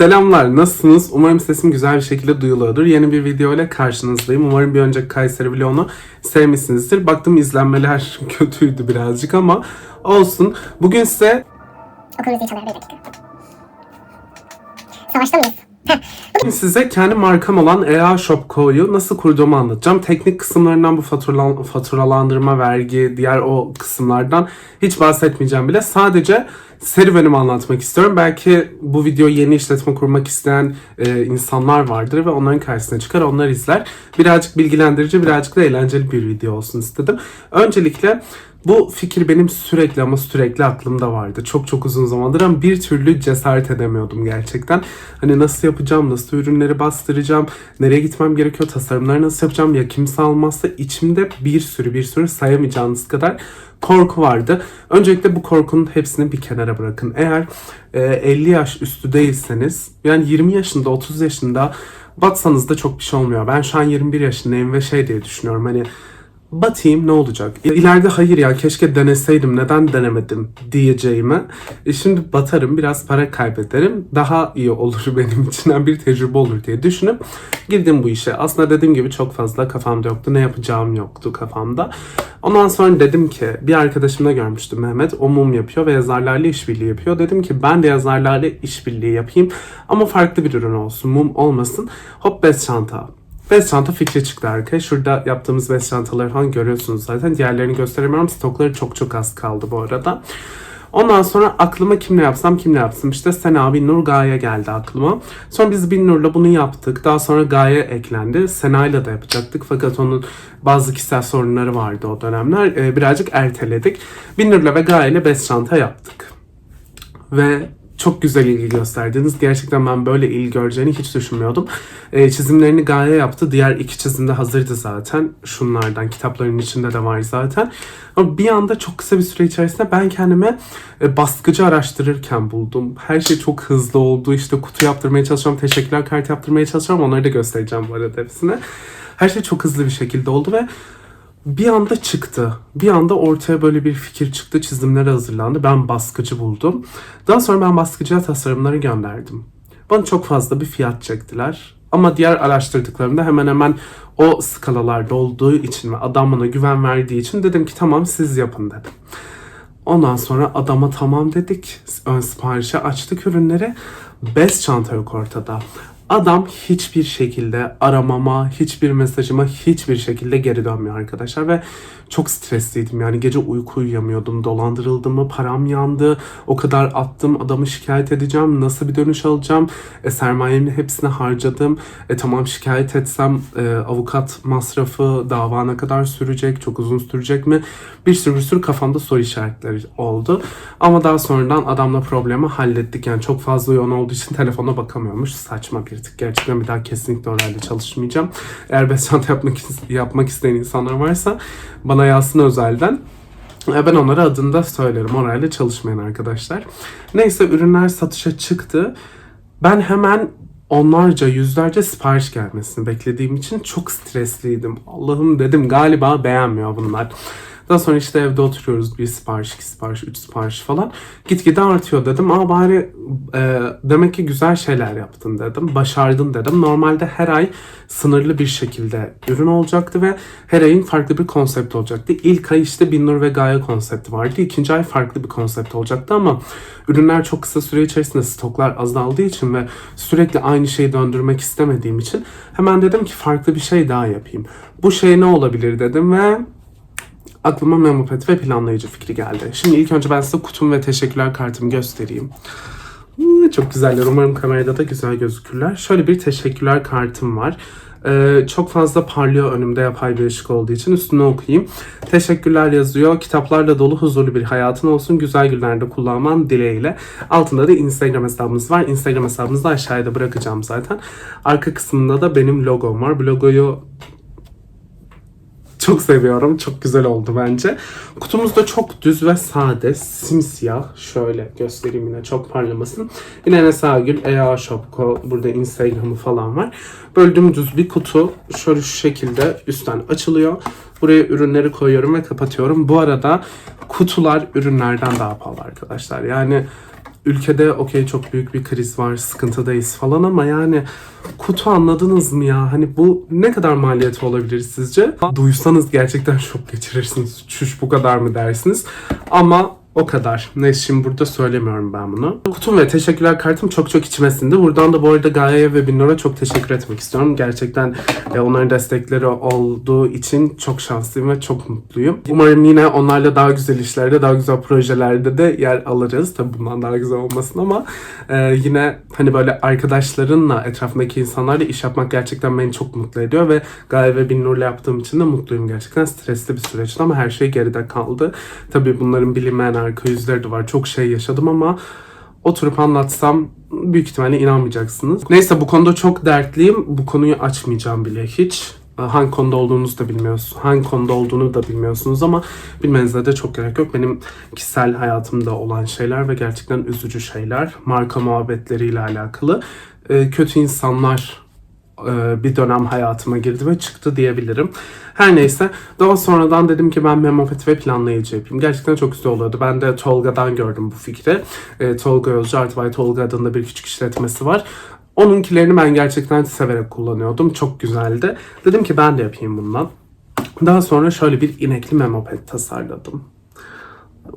Selamlar, nasılsınız? Umarım sesim güzel bir şekilde duyuluyordur. Yeni bir video ile karşınızdayım. Umarım bir önceki Kayseri vlogunu sevmişsinizdir. Baktım izlenmeler kötüydü birazcık ama olsun. Bugün size Okul müziği çalıyor bir dakika. Savaşta mıyız? Size kendi markam olan EA Shopco'yu nasıl kurduğumu anlatacağım. Teknik kısımlarından bu faturalan- faturalandırma, vergi, diğer o kısımlardan hiç bahsetmeyeceğim bile. Sadece serüvenimi anlatmak istiyorum. Belki bu video yeni işletme kurmak isteyen e, insanlar vardır ve onların karşısına çıkar, onlar izler. Birazcık bilgilendirici, birazcık da eğlenceli bir video olsun istedim. Öncelikle bu fikir benim sürekli ama sürekli aklımda vardı. Çok çok uzun zamandır ama bir türlü cesaret edemiyordum gerçekten. Hani nasıl yapacağım, nasıl ürünleri bastıracağım, nereye gitmem gerekiyor, tasarımları nasıl yapacağım, ya kimse almazsa içimde bir sürü bir sürü sayamayacağınız kadar korku vardı. Öncelikle bu korkunun hepsini bir kenara bırakın. Eğer e, 50 yaş üstü değilseniz, yani 20 yaşında, 30 yaşında batsanız da çok bir şey olmuyor. Ben şu an 21 yaşındayım ve şey diye düşünüyorum hani batayım ne olacak? İleride hayır ya keşke deneseydim neden denemedim diyeceğime. E şimdi batarım biraz para kaybederim. Daha iyi olur benim için bir tecrübe olur diye düşünüp girdim bu işe. Aslında dediğim gibi çok fazla kafamda yoktu. Ne yapacağım yoktu kafamda. Ondan sonra dedim ki bir arkadaşımda görmüştüm Mehmet. O mum yapıyor ve yazarlarla işbirliği yapıyor. Dedim ki ben de yazarlarla işbirliği yapayım ama farklı bir ürün olsun. Mum olmasın. Hop bez çanta. Bez çanta fikri çıktı arkaya. Şurada yaptığımız bez çantaları falan görüyorsunuz zaten. Diğerlerini gösteremiyorum. Stokları çok çok az kaldı bu arada. Ondan sonra aklıma kimle yapsam kimle yapsam işte Sena Binnur Gaye geldi aklıma. Sonra biz Binnur'la bunu yaptık. Daha sonra Gaye eklendi. Sena'yla da yapacaktık fakat onun bazı kişisel sorunları vardı o dönemler. Ee, birazcık erteledik. Binnur'la ve Gaye'yle bez çanta yaptık. Ve çok güzel ilgi gösterdiniz. Gerçekten ben böyle ilgi göreceğini hiç düşünmüyordum. Ee, çizimlerini Gaye yaptı. Diğer iki çizim de hazırdı zaten. Şunlardan kitapların içinde de var zaten. Ama bir anda çok kısa bir süre içerisinde ben kendime e, baskıcı araştırırken buldum. Her şey çok hızlı oldu. İşte kutu yaptırmaya çalışıyorum. Teşekkürler kartı yaptırmaya çalışıyorum. Onları da göstereceğim bu arada hepsine. Her şey çok hızlı bir şekilde oldu ve bir anda çıktı. Bir anda ortaya böyle bir fikir çıktı. Çizimler hazırlandı. Ben baskıcı buldum. Daha sonra ben baskıcıya tasarımları gönderdim. Bana çok fazla bir fiyat çektiler. Ama diğer araştırdıklarımda hemen hemen o skalalarda olduğu için ve adam bana güven verdiği için dedim ki tamam siz yapın dedim. Ondan sonra adama tamam dedik. Ön siparişe açtık ürünleri. Bez çanta yok ortada. Adam hiçbir şekilde aramama, hiçbir mesajıma hiçbir şekilde geri dönmüyor arkadaşlar ve çok stresliydim. Yani gece uyku uyuyamıyordum. Dolandırıldım mı? Param yandı. O kadar attım. Adamı şikayet edeceğim. Nasıl bir dönüş alacağım? E, sermayemin hepsini harcadım. E, tamam şikayet etsem e, avukat masrafı dava ne kadar sürecek? Çok uzun sürecek mi? Bir sürü bir sürü kafamda soru işaretleri oldu. Ama daha sonradan adamla problemi hallettik. Yani çok fazla yoğun olduğu için telefona bakamıyormuş. Saçma bir tık. Gerçekten bir daha kesinlikle orayla çalışmayacağım. Eğer bez çanta yapmak, yapmak isteyen insanlar varsa bana yazsın özelden. E, Ben onlara adını da söylerim. Orayla çalışmayın arkadaşlar. Neyse ürünler satışa çıktı. Ben hemen onlarca, yüzlerce sipariş gelmesini beklediğim için çok stresliydim. Allah'ım dedim galiba beğenmiyor bunlar. Daha sonra işte evde oturuyoruz. Bir sipariş, iki sipariş, üç sipariş falan. Gitgide artıyor dedim. Aa bari e, demek ki güzel şeyler yaptın dedim. Başardın dedim. Normalde her ay sınırlı bir şekilde ürün olacaktı ve her ayın farklı bir konsept olacaktı. İlk ay işte Binnur ve Gaye konsepti vardı. İkinci ay farklı bir konsept olacaktı ama ürünler çok kısa süre içerisinde stoklar azaldığı için ve sürekli aynı şeyi döndürmek istemediğim için hemen dedim ki farklı bir şey daha yapayım. Bu şey ne olabilir dedim ve aklıma memopet ve planlayıcı fikri geldi. Şimdi ilk önce ben size kutum ve teşekkürler kartımı göstereyim. Çok güzeller. Umarım kamerada da güzel gözükürler. Şöyle bir teşekkürler kartım var. Ee, çok fazla parlıyor önümde yapay bir ışık olduğu için üstüne okuyayım. Teşekkürler yazıyor. Kitaplarla dolu huzurlu bir hayatın olsun. Güzel günlerde kullanman dileğiyle. Altında da Instagram hesabımız var. Instagram hesabımızı da aşağıda bırakacağım zaten. Arka kısmında da benim logom var. Bu logoyu çok seviyorum. Çok güzel oldu bence. Kutumuz da çok düz ve sade. Simsiyah. Şöyle göstereyim yine çok parlamasın. Yine Enes Agül, EA Shopco. Burada Instagram'ı falan var. Böyle dümdüz bir kutu. Şöyle şu şekilde üstten açılıyor. Buraya ürünleri koyuyorum ve kapatıyorum. Bu arada kutular ürünlerden daha pahalı arkadaşlar. Yani ülkede okey çok büyük bir kriz var, sıkıntıdayız falan ama yani kutu anladınız mı ya? Hani bu ne kadar maliyeti olabilir sizce? Duysanız gerçekten şok geçirirsiniz. Çüş bu kadar mı dersiniz? Ama o kadar. Neyse şimdi burada söylemiyorum ben bunu. Kutum ve teşekkürler kartım çok çok içime sindi. Buradan da bu arada Gaye ve Binnur'a çok teşekkür etmek istiyorum. Gerçekten e, onların destekleri olduğu için çok şanslıyım ve çok mutluyum. Umarım yine onlarla daha güzel işlerde, daha güzel projelerde de yer alırız. Tabii bundan daha güzel olmasın ama e, yine hani böyle arkadaşlarınla, etrafındaki insanlarla iş yapmak gerçekten beni çok mutlu ediyor ve Gaye ve Binnur'la yaptığım için de mutluyum gerçekten. Stresli bir süreçti ama her şey geride kaldı. Tabii bunların bilinmeyen arka yüzleri de var. Çok şey yaşadım ama oturup anlatsam büyük ihtimalle inanmayacaksınız. Neyse bu konuda çok dertliyim. Bu konuyu açmayacağım bile hiç. Hangi konuda olduğunuzu da bilmiyorsunuz. Hangi konuda olduğunu da bilmiyorsunuz ama bilmenize de çok gerek yok. Benim kişisel hayatımda olan şeyler ve gerçekten üzücü şeyler. Marka muhabbetleriyle alakalı. Ee, Kötü insanlar bir dönem hayatıma girdi ve çıktı diyebilirim. Her neyse daha sonradan dedim ki ben memofet ve planlayıcı yapayım. Gerçekten çok güzel oluyordu. Ben de Tolga'dan gördüm bu fikri. E, Tolga Özcü Art by Tolga adında bir küçük işletmesi var. Onunkilerini ben gerçekten severek kullanıyordum. Çok güzeldi. Dedim ki ben de yapayım bundan. Daha sonra şöyle bir inekli memoped tasarladım.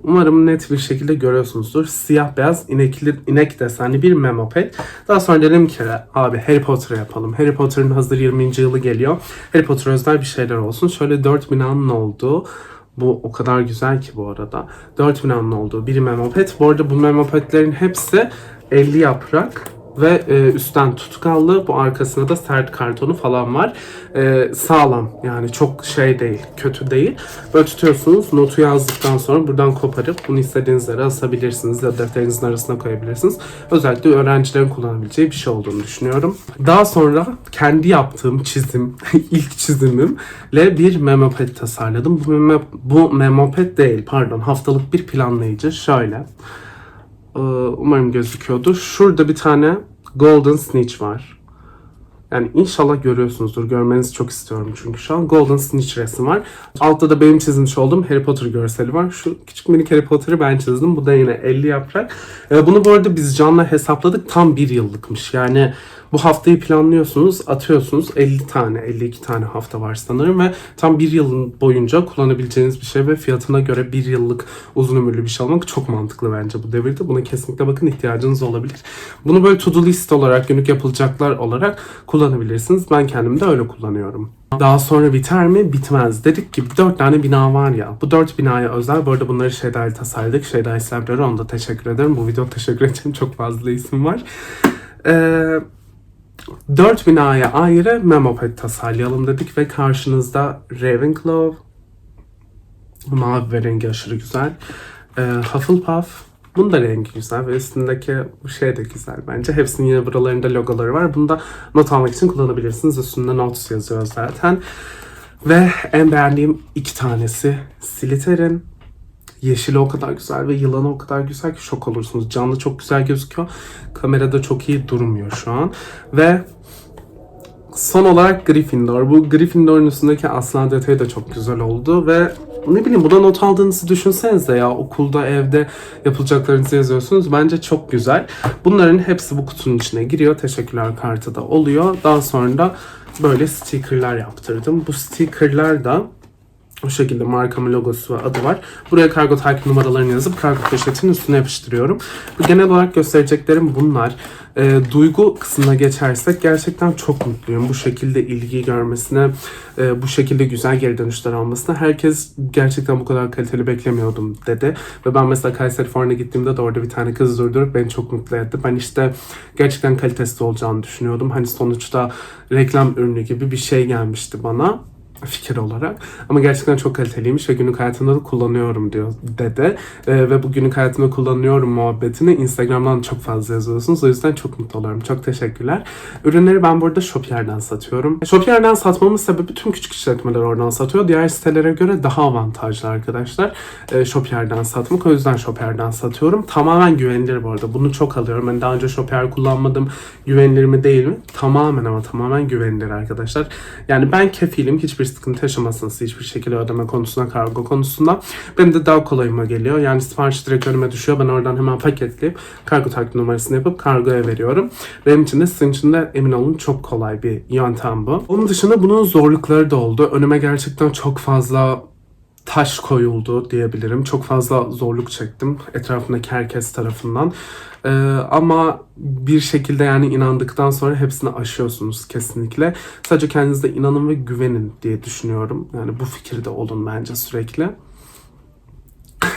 Umarım net bir şekilde görüyorsunuzdur. Siyah beyaz inekli, inek desenli bir memoped. Daha sonra dedim ki abi Harry Potter yapalım. Harry Potter'ın hazır 20. yılı geliyor. Harry Potter özel bir şeyler olsun. Şöyle 4 binanın olduğu bu o kadar güzel ki bu arada. 4 binanın olduğu bir memoped. Bu arada bu memopedlerin hepsi 50 yaprak ve e, üstten tutkallı. Bu arkasında da sert kartonu falan var. E, sağlam yani çok şey değil, kötü değil. Böyle tutuyorsunuz. Notu yazdıktan sonra buradan koparıp bunu istediğiniz yere asabilirsiniz ya defterinizin arasına koyabilirsiniz. Özellikle öğrencilerin kullanabileceği bir şey olduğunu düşünüyorum. Daha sonra kendi yaptığım çizim, ilk çizimimle bir memoped tasarladım. Bu, memo, bu memoped değil pardon haftalık bir planlayıcı. Şöyle. Ee, Umarım gözüküyordur. Şurada bir tane Golden Snitch var. Yani inşallah görüyorsunuzdur. Görmenizi çok istiyorum çünkü şu an Golden Snitch resim var. Altta da benim çizmiş olduğum Harry Potter görseli var. Şu küçük minik Harry Potter'ı ben çizdim. Bu da yine 50 yaprak. Ee, bunu bu arada biz Can'la hesapladık. Tam bir yıllıkmış. Yani bu haftayı planlıyorsunuz, atıyorsunuz. 50 tane, 52 tane hafta var sanırım ve tam bir yılın boyunca kullanabileceğiniz bir şey ve fiyatına göre bir yıllık uzun ömürlü bir şey almak çok mantıklı bence bu devirde. Buna kesinlikle bakın ihtiyacınız olabilir. Bunu böyle to do list olarak, günlük yapılacaklar olarak kullanabilirsiniz. Ben kendim de öyle kullanıyorum. Daha sonra biter mi? Bitmez. Dedik ki 4 tane bina var ya. Bu 4 binaya özel. Bu arada bunları Şeyda ile tasarladık. Şeyda İslamları ona da teşekkür ederim. Bu video teşekkür edeceğim. Çok fazla isim var. Eee 4 binaya ayrı memoped tasarlayalım dedik ve karşınızda Ravenclaw mavi ve rengi aşırı güzel. Ee, Hufflepuff bunun da rengi güzel ve üstündeki bu şey de güzel bence. Hepsinin yine buralarında logoları var. Bunu da not almak için kullanabilirsiniz. Üstünde notes yazıyor zaten. Ve en beğendiğim iki tanesi Slytherin. Yeşili o kadar güzel ve yılanı o kadar güzel ki şok olursunuz. Canlı çok güzel gözüküyor. Kamerada çok iyi durmuyor şu an. Ve son olarak Gryffindor. Bu Gryffindor'un üstündeki aslan detayı da çok güzel oldu ve ne bileyim buna not aldığınızı düşünsenize ya okulda evde yapılacaklarınızı yazıyorsunuz. Bence çok güzel. Bunların hepsi bu kutunun içine giriyor. Teşekkürler kartı da oluyor. Daha sonra da böyle stickerlar yaptırdım. Bu stickerlar da o şekilde markamın logosu ve adı var. Buraya kargo takip numaralarını yazıp kargo poşetinin üstüne yapıştırıyorum. Bu genel olarak göstereceklerim bunlar. E, duygu kısmına geçersek gerçekten çok mutluyum. Bu şekilde ilgi görmesine, e, bu şekilde güzel geri dönüşler almasına. Herkes gerçekten bu kadar kaliteli beklemiyordum dedi. Ve ben mesela Kayseri Fuarı'na gittiğimde de orada bir tane kız durdurup beni çok mutlu etti. Ben işte gerçekten kalitesi olacağını düşünüyordum. Hani sonuçta reklam ürünü gibi bir şey gelmişti bana fikir olarak. Ama gerçekten çok kaliteliymiş ve günlük hayatımda da kullanıyorum diyor dedi. Ee, ve bu günlük hayatımda kullanıyorum muhabbetini Instagram'dan çok fazla yazıyorsunuz. O yüzden çok mutlu oluyorum. Çok teşekkürler. Ürünleri ben burada Shopier'den satıyorum. Shopier'den satmamın sebebi tüm küçük işletmeler oradan satıyor. Diğer sitelere göre daha avantajlı arkadaşlar. Ee, Shopier'den satmak. O yüzden Shopier'den satıyorum. Tamamen güvenilir bu arada. Bunu çok alıyorum. Ben daha önce Shopier kullanmadım. Güvenilir mi değil mi? Tamamen ama tamamen güvenilir arkadaşlar. Yani ben kefilim. Hiçbir sıkıntı yaşamazsınız hiçbir şekilde ödeme konusunda, kargo konusunda. Benim de daha kolayıma geliyor. Yani sipariş direkt önüme düşüyor. Ben oradan hemen paketleyip kargo takip numarasını yapıp kargoya veriyorum. Benim için de sizin için de emin olun çok kolay bir yöntem bu. Onun dışında bunun zorlukları da oldu. Önüme gerçekten çok fazla taş koyuldu diyebilirim. Çok fazla zorluk çektim etrafındaki herkes tarafından. Ee, ama bir şekilde yani inandıktan sonra hepsini aşıyorsunuz kesinlikle. Sadece kendinize inanın ve güvenin diye düşünüyorum. Yani bu fikirde olun bence sürekli.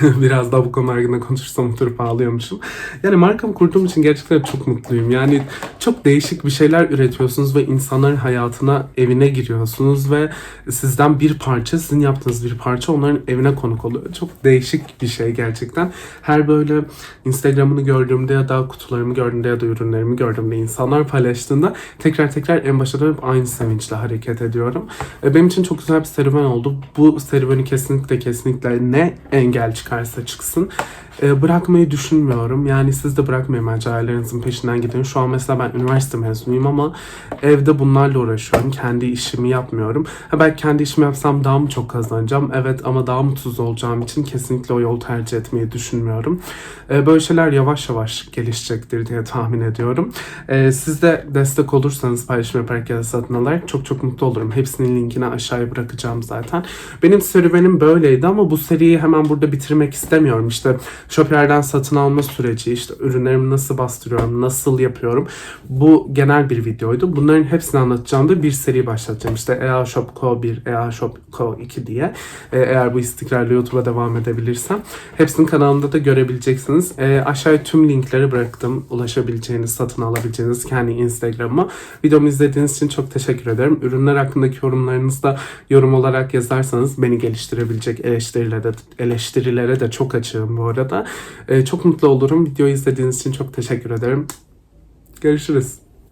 Biraz daha bu konu hakkında konuşursam oturup ağlıyormuşum. Yani markamı kurduğum için gerçekten çok mutluyum. Yani çok değişik bir şeyler üretiyorsunuz ve insanların hayatına, evine giriyorsunuz ve sizden bir parça, sizin yaptığınız bir parça onların evine konuk oluyor. Çok değişik bir şey gerçekten. Her böyle Instagram'ını gördüğümde ya da kutularımı gördüğümde ya da ürünlerimi gördüğümde insanlar paylaştığında tekrar tekrar en başa dönüp aynı sevinçle hareket ediyorum. E, Benim için çok güzel bir serüven oldu. Bu serüveni kesinlikle kesinlikle ne engel çıkarsa çıksın e, bırakmayı düşünmüyorum. Yani siz de bırakmayın bence hayallerinizin peşinden gidin. Şu an mesela ben üniversite mezunuyum ama evde bunlarla uğraşıyorum. Kendi işimi yapmıyorum. Ha belki kendi işimi yapsam daha mı çok kazanacağım? Evet ama daha mutsuz olacağım için kesinlikle o yolu tercih etmeyi düşünmüyorum. E, böyle şeyler yavaş yavaş gelişecektir diye tahmin ediyorum. E, siz de destek olursanız paylaşım yaparak ya da satın alarak çok çok mutlu olurum. Hepsinin linkini aşağıya bırakacağım zaten. Benim serüvenim böyleydi ama bu seriyi hemen burada bitirmek istemiyorum. İşte Shopier'den satın alma süreci, işte ürünlerimi nasıl bastırıyorum, nasıl yapıyorum. Bu genel bir videoydu. Bunların hepsini anlatacağım da bir seri başlatacağım. İşte EA Shop Co 1, EA Shop Co 2 diye. E, eğer bu istikrarlı YouTube'a devam edebilirsem. Hepsini kanalımda da görebileceksiniz. E, aşağıya tüm linkleri bıraktım. Ulaşabileceğiniz, satın alabileceğiniz kendi Instagram'ıma. Videomu izlediğiniz için çok teşekkür ederim. Ürünler hakkındaki yorumlarınızı da yorum olarak yazarsanız beni geliştirebilecek eleştirilere de, eleştirilere de çok açığım bu arada. E, çok mutlu olurum. Videoyu izlediğiniz için çok teşekkür ederim. Görüşürüz.